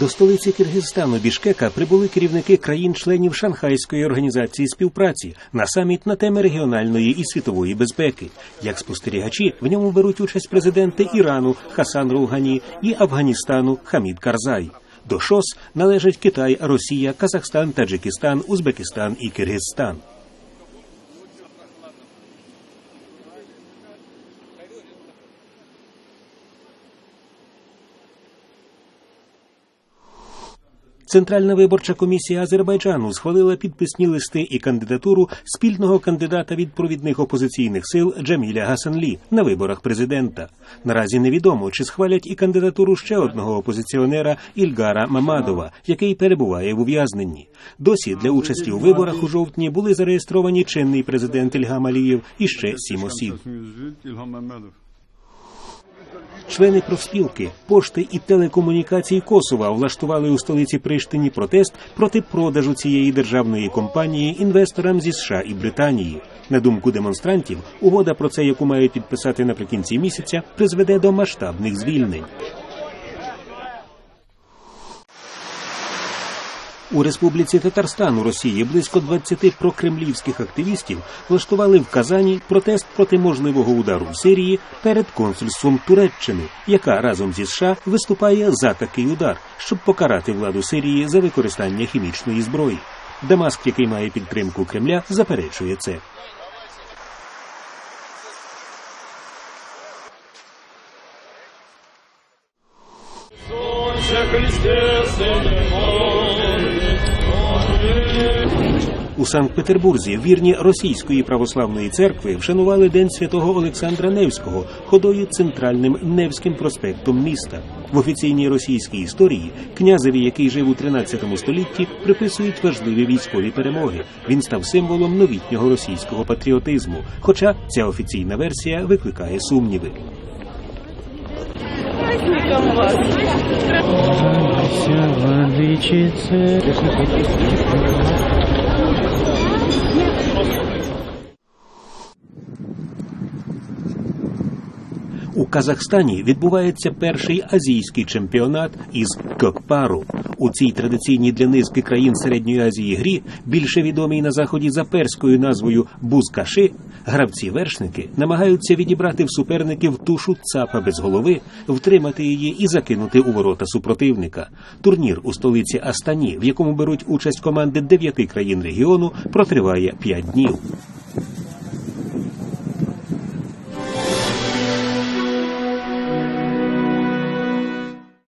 До столиці Киргизстану Бішкека прибули керівники країн-членів Шанхайської організації співпраці на саміт на теми регіональної і світової безпеки. Як спостерігачі в ньому беруть участь президенти Ірану Хасан Роугані і Афганістану Хамід Карзай. До ШОС належать Китай, Росія, Казахстан, Таджикистан, Узбекистан і Киргизстан. Центральна виборча комісія Азербайджану схвалила підписні листи і кандидатуру спільного кандидата від провідних опозиційних сил Джаміля Гасанлі на виборах президента. Наразі невідомо, чи схвалять і кандидатуру ще одного опозиціонера Ільгара Мамадова, який перебуває в ув'язненні. Досі для участі у виборах у жовтні були зареєстровані чинний президент Ільгам Алієв і ще сім осіб. Члени профспілки, пошти і телекомунікації Косова влаштували у столиці Приштині протест проти продажу цієї державної компанії інвесторам зі США і Британії. На думку демонстрантів, угода про це, яку мають підписати наприкінці місяця, призведе до масштабних звільнень. У Республіці Татарстан у Росії близько 20 прокремлівських активістів влаштували в Казані протест проти можливого удару в Сирії перед консульством Туреччини, яка разом зі США виступає за такий удар, щоб покарати владу Сирії за використання хімічної зброї. Дамаск, який має підтримку Кремля, заперечує це. У Санкт-Петербурзі вірні російської православної церкви вшанували День святого Олександра Невського ходою центральним Невським проспектом міста. В офіційній російській історії князеві, який жив у 13 столітті, приписують важливі військові перемоги. Він став символом новітнього російського патріотизму. Хоча ця офіційна версія викликає сумніви. Вся владычица. У Казахстані відбувається перший азійський чемпіонат із Кокпару. У цій традиційній для низки країн середньої Азії грі, більше відомій на заході за перською назвою Бузкаши, гравці-вершники намагаються відібрати в суперників тушу цапа без голови, втримати її і закинути у ворота супротивника. Турнір у столиці Астані, в якому беруть участь команди дев'яти країн регіону, протриває п'ять днів.